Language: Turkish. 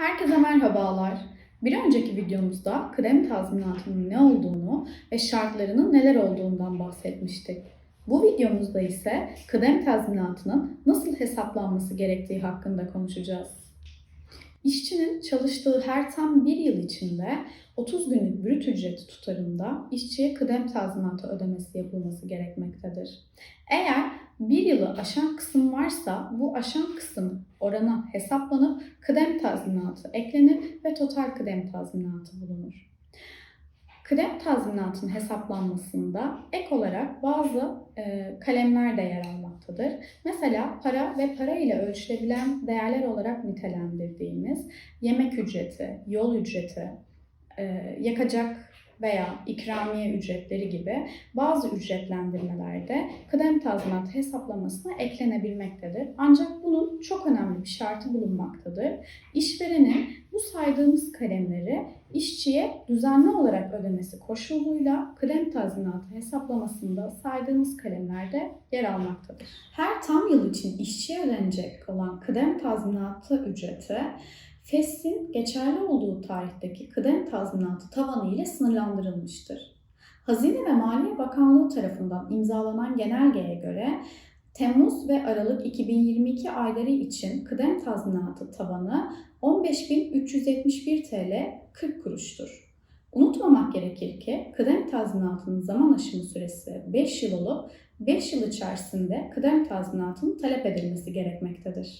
Herkese merhabalar. Bir önceki videomuzda kıdem tazminatının ne olduğunu ve şartlarının neler olduğundan bahsetmiştik. Bu videomuzda ise kıdem tazminatının nasıl hesaplanması gerektiği hakkında konuşacağız. İşçinin çalıştığı her tam bir yıl içinde 30 günlük brüt ücreti tutarında işçiye kıdem tazminatı ödemesi yapılması gerekmektedir. Eğer bir yılı aşan kısım varsa bu aşan kısım orana hesaplanıp kıdem tazminatı eklenir ve total kıdem tazminatı bulunur. Kıdem tazminatının hesaplanmasında ek olarak bazı e, kalemler de yer almaktadır. Mesela para ve para ile ölçülebilen değerler olarak nitelendirdiğimiz yemek ücreti, yol ücreti, e, yakacak veya ikramiye ücretleri gibi bazı ücretlendirmelerde kıdem tazminatı hesaplamasına eklenebilmektedir. Ancak bunun çok önemli bir şartı bulunmaktadır. İşverenin bu saydığımız kalemleri işçiye düzenli olarak ödemesi koşuluyla kıdem tazminatı hesaplamasında saydığımız kalemlerde yer almaktadır. Her tam yıl için işçiye ödenecek olan kıdem tazminatı ücreti FES'in geçerli olduğu tarihteki kıdem tazminatı tavanı ile sınırlandırılmıştır. Hazine ve Maliye Bakanlığı tarafından imzalanan genelgeye göre Temmuz ve Aralık 2022 ayları için kıdem tazminatı tavanı 15.371 TL 40 kuruştur. Unutmamak gerekir ki kıdem tazminatının zaman aşımı süresi 5 yıl olup 5 yıl içerisinde kıdem tazminatının talep edilmesi gerekmektedir.